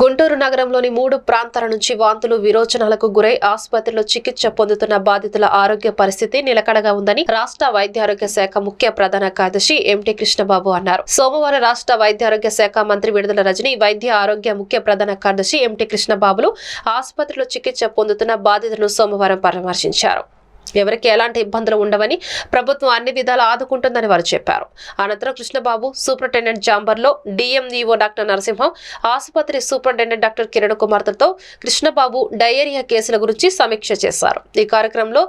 గుంటూరు నగరంలోని మూడు ప్రాంతాల నుంచి వాంతులు విరోచనాలకు గురై ఆసుపత్రిలో చికిత్స పొందుతున్న బాధితుల ఆరోగ్య పరిస్థితి నిలకడగా ఉందని రాష్ట్ర వైద్యారోగ్య శాఖ ముఖ్య ప్రధాన కార్యదర్శి ఎంటి కృష్ణబాబు అన్నారు. సోమవారం రాష్ట్ర వైద్యారోగ్య శాఖ మంత్రి విడుదల రజని వైద్య ఆరోగ్య ముఖ్య ప్రధాన కార్యదర్శి ఎంటి కృష్ణబాబులు ఆసుపత్రిలో చికిత్స పొందుతున్న బాధితులను సోమవారం పరామర్శించారు. ఎవరికి ఎలాంటి ఇబ్బందులు ఉండవని ప్రభుత్వం అన్ని విధాలు ఆదుకుంటుందని వారు చెప్పారు. అనంతరం Krishnababu superintendent జాంబర్లో D M E O doctor Narasimham ఆసుపత్రి సూపరింటెండెంట్ డాక్టర్ కిరణ్ కుమార్తెతో కృష్ణబాబు డయేరియా కేసుల గురించి సమీక్ష చేశారు. ఈ కార్యక్రమంలో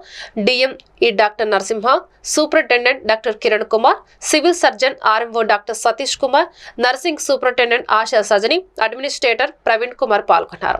DM E doctor Narasimha superintendent doctor Kiran Kumar civil surgeon RMO doctor Satish Kumar nursing superintendent Asha Sajani administrator Praveen Kumar పాల్గొన్నారు.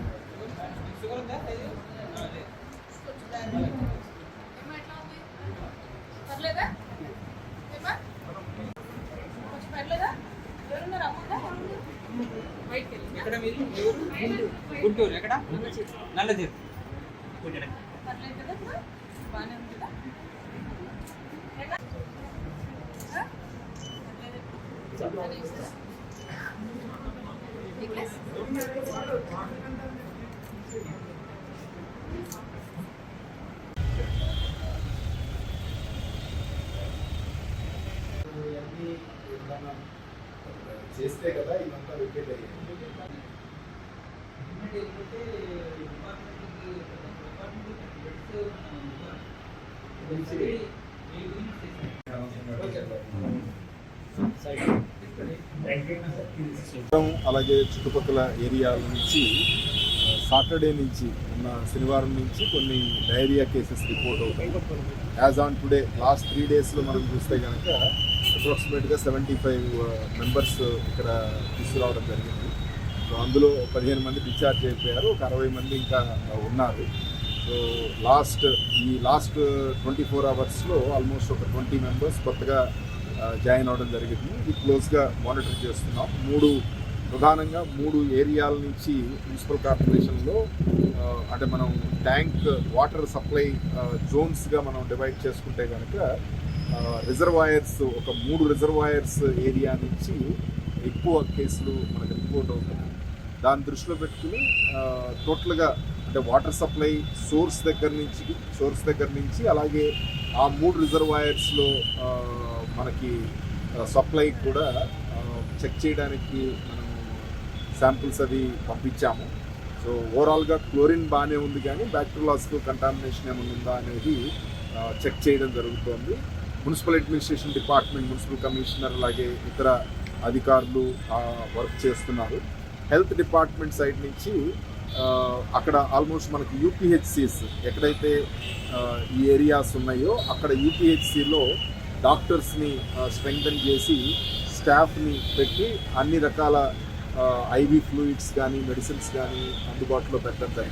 బాగానే మీరు గుంటూరు నెక్లెస్? ఇవన్నీ ఏదైనా చేస్తే కదా ఇదంతా రిపీట్ అయ్యేది. అలాగే చుట్టుపక్కల ఏరియాల నుంచి సాటర్డే నుంచి ఉన్న శనివారం నుంచి కొన్ని డైరియా కేసెస్ రిపోర్ట్ అవుతాయి. As on today last three డేస్లో మనం చూస్తే కనుక అప్రాక్సిమేట్గా సెవెంటీ ఫైవ్ మెంబర్స్ ఇక్కడ తీసుకురావడం జరిగింది. సో అందులో పదిహేను మంది డిశ్చార్జ్ అయిపోయారు. ఒక అరవై మంది ఇంకా ఉన్నారు. సో లాస్ట్ ఈ లాస్ట్ ట్వంటీ ఫోర్ అవర్స్లో ఆల్మోస్ట్ ఒక ట్వంటీ మెంబర్స్ కొత్తగా జాయిన్ అవ్వడం జరిగింది. ఇది క్లోజ్గా మానిటర్ చేస్తున్నాం. మూడు ప్రధానంగా మూడు ఏరియాల నుంచి మున్సిపల్ కార్పొరేషన్లో అంటే మనం ట్యాంక్ వాటర్ సప్లై జోన్స్గా మనం డివైడ్ చేసుకుంటే కనుక రిజర్వాయర్స్ ఒక మూడు రిజర్వాయర్స్ ఏరియా నుంచి ఎక్కువ కేసులు మనకు రిపోర్ట్ అవుతున్నాయి. దాన్ని దృష్టిలో పెట్టుకుని టోటల్గా అంటే వాటర్ సప్లై సోర్స్ దగ్గర నుంచి సోర్స్ దగ్గర నుంచి అలాగే ఆ మూడు రిజర్వాయర్స్లో మనకి సప్లై కూడా చెక్ చేయడానికి మనం శాంపిల్స్ అవి పంపించాము. సో ఓవరాల్గా క్లోరిన్ బాగానే ఉంది కానీ బ్యాక్టీరియాలజికల్ కంటామినేషన్ ఏమైనా ఉందా అనేది చెక్ చేయడం జరుగుతోంది. Municipal administration department municipal commissioner అలాగే ఇతర అధికారులు వర్క్ చేస్తున్నారు. హెల్త్ డిపార్ట్మెంట్ సైడ్ నుంచి అక్కడ ఆల్మోస్ట్ మనకి యూపీహెచ్సిస్ ఎక్కడైతే ఆ, ఈ ఏరియాస్ ఉన్నాయో అక్కడ యూపీహెచ్సిలో డాక్టర్స్ని స్ట్రెంగ్థన్ చేసి స్టాఫ్ని పెట్టి అన్ని రకాల ఐవీ ఫ్లూయిడ్స్ కానీ మెడిసిన్స్ కానీ అందుబాటులో పెట్టడం జరిగింది.